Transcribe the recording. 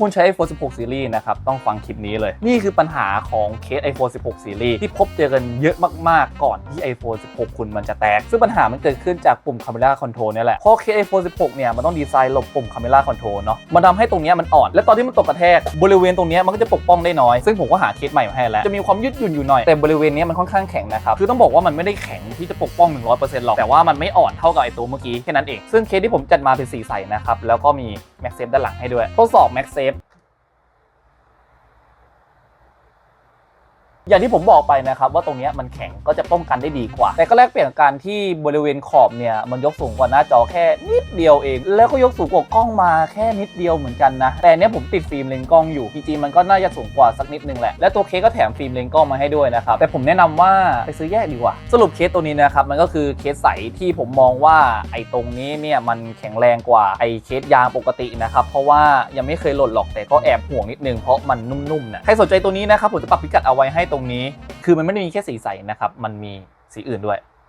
คุณใช้ iPhone 16 Series นะครับ ต้องฟังคลิปนี้เลย นี่คือปัญหาของเคส iPhone 16 Series ที่พบเจอกันเยอะมากๆ ก่อนที่ iPhone 16 คุณมันจะแตก ซึ่งปัญหามันเกิดขึ้นจากปุ่ม Camera Control เนี่ยแหละเพราะเคส iPhone 16 เนี่ย มันต้องดีไซน์หลบปุ่ม Camera Control เนาะมันทำให้ตรงนี้มันอ่อน และตอนที่มันตกกระแทกบริเวณตรงนี้มันก็จะปกป้องได้น้อย ซึ่งผมก็หาเคสใหม่มาให้แล้วจะมีความยืดหยุ่นอยู่หน่อยแต่บริเวณนี้มันค่อนข้างแข็งนะครับคือต้องบอกว่ามันไม่ได้แข็งที่จะปกป้อง 100%หรอกแต่ว่ามันไม่อ่อนเท่ากับไอตัวเมื่อกี้แค่นั้นเองซึ่งเคสที่ผมจัดมาเป็นสีใสนะครับแล้วก็มี MagSafe ด้านหลังให้ด้วยทดสอบ MagSafe อย่างที่ผมบอกไปนะครับว่าตรงนี้มันแข็งก็จะป้องกันได้ดีกว่า แต่ก็แลกเปลี่ยนกับการที่บริเวณขอบเนี่ยมันยกสูงกว่าหน้าจอแค่นิดเดียวเอง แล้วก็ยกสูงกว่ากล้องมาแค่นิดเดียวเหมือนกันนะ แต่เนี้ยผมติดฟิล์มเลนกล้องอยู่จริงๆมันก็น่าจะสูงกว่าสักนิดนึงแหละ และตัวเคสก็แถมฟิล์มเลนกล้องมาให้ด้วยนะครับ แต่ผมแนะนำว่าไปซื้อแยกดีกว่า สรุปเคสตัวนี้นะครับมันก็คือเคสใสที่ผมมองว่าไอ้ตรงนี้เนี่ยมันแข็งแรงกว่าไอ้เคสยางปกตินะครับเพราะว่ายังไม่เคยหล่นหรอกแต่ก็แอบห่วงนิดนึงเพราะมันนุ่มๆนะใครสนใจตัวนี้นะครับผมจะปักพิกัดเอาไว้ให้ตรงนี้ คือมันไม่ได้มีแค่สีใสนะครับ มันมีสีอื่นด้วย